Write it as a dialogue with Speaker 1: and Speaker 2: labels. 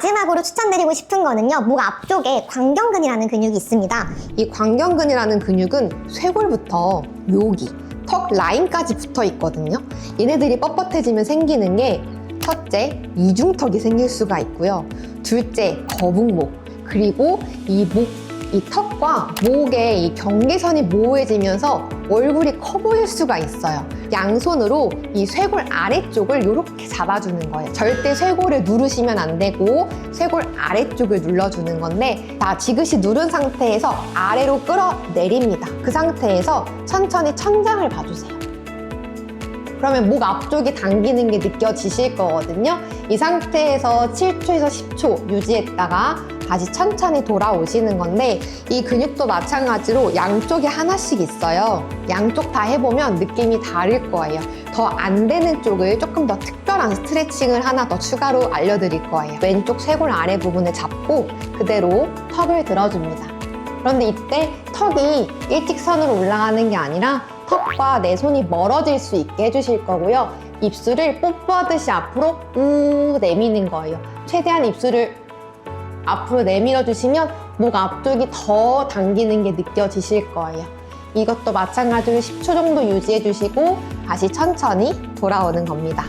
Speaker 1: 마지막으로 추천드리고 싶은 거는요, 목 앞쪽에 광경근이라는 근육이 있습니다.
Speaker 2: 이 광경근이라는 근육은 쇄골부터 여기 턱 라인까지 붙어 있거든요. 얘네들이 뻣뻣해지면 생기는 게 첫째 이중턱이 생길 수가 있고요. 둘째 거북목 그리고 이 목 이 턱과 목의 이 경계선이 모호해지면서 얼굴이 커 보일 수가 있어요. 양손으로 이 쇄골 아래쪽을 이렇게 잡아주는 거예요. 절대 쇄골을 누르시면 안 되고 쇄골 아래쪽을 눌러주는 건데 자 지그시 누른 상태에서 아래로 끌어내립니다. 그 상태에서 천천히 천장을 봐주세요. 그러면 목 앞쪽이 당기는 게 느껴지실 거거든요. 이 상태에서 7초에서 10초 유지했다가 다시 천천히 돌아오시는 건데 이 근육도 마찬가지로 양쪽에 하나씩 있어요. 양쪽 다 해보면 느낌이 다를 거예요. 더 안 되는 쪽을 조금 더 특별한 스트레칭을 하나 더 추가로 알려드릴 거예요. 왼쪽 쇄골 아래 부분을 잡고 그대로 턱을 들어줍니다. 그런데 이때 턱이 일직선으로 올라가는 게 아니라 턱과 내 손이 멀어질 수 있게 해주실 거고요. 입술을 뽀뽀하듯이 앞으로 우 내미는 거예요. 최대한 입술을 앞으로 내밀어 주시면 목 앞쪽이 더 당기는 게 느껴지실 거예요. 이것도 마찬가지로 10초 정도 유지해 주시고 다시 천천히 돌아오는 겁니다.